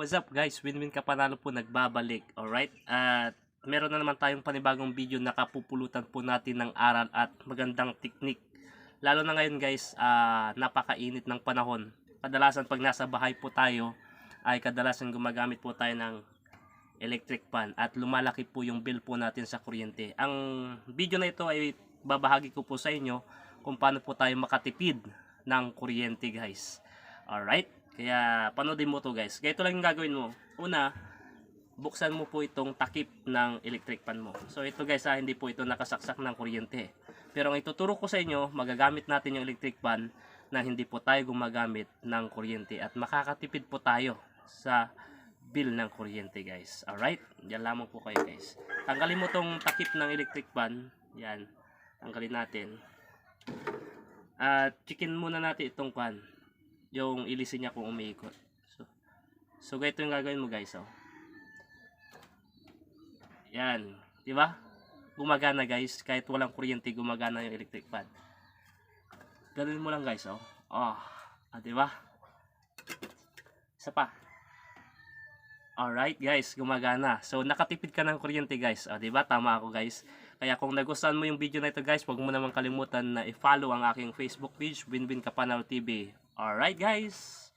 what's up guys? Win-win ka panalo po nagbabalik. Alright? At meron na naman tayong panibagong video na kapupulutan po natin ng aral at magandang teknik. Lalo na ngayon guys, ah, napakainit ng panahon. Kadalasan pag nasa bahay po tayo, ay kadalasan gumagamit po tayo ng electric fan at lumalaki po yung bill po natin sa kuryente. Ang video na ito ay babahagi ko po sa inyo kung paano po tayo makatipid ng kuryente guys. Alright? Kaya panoodin mo to guys. Ganito lang yung gagawin mo. Una, buksan mo po itong takip ng electric fan mo. So ito guys ha, hindi po ito nakasaksak ng kuryente. Pero ang ituturo ko sa inyo, magagamit natin yung electric fan na hindi po tayo gumagamit ng kuryente at makakatipid po tayo sa bill ng kuryente guys. Alright? Yan lamang po kayo guys. Tanggalin mo tong takip ng electric fan. Yan. Tanggalin natin. At chicken muna natin itong fan. Yung ilisin niya kung umiikot. So, so ganito yung gagawin mo guys. Oh. Yan. Di ba? Gumagana guys. Kahit walang kuryente, gumagana yung electric fan. Ganun mo lang guys. Oh. Oh. Ah, di ba? Isa pa. Alright guys, gumagana. So nakatipid ka ng kuryente guys. O, 'di ba? Tama ako guys. Kaya kung nagustuhan mo yung video na ito guys, huwag mo naman kalimutan na i-follow ang aking Facebook page, Winwin Kapanal TV. Alright guys.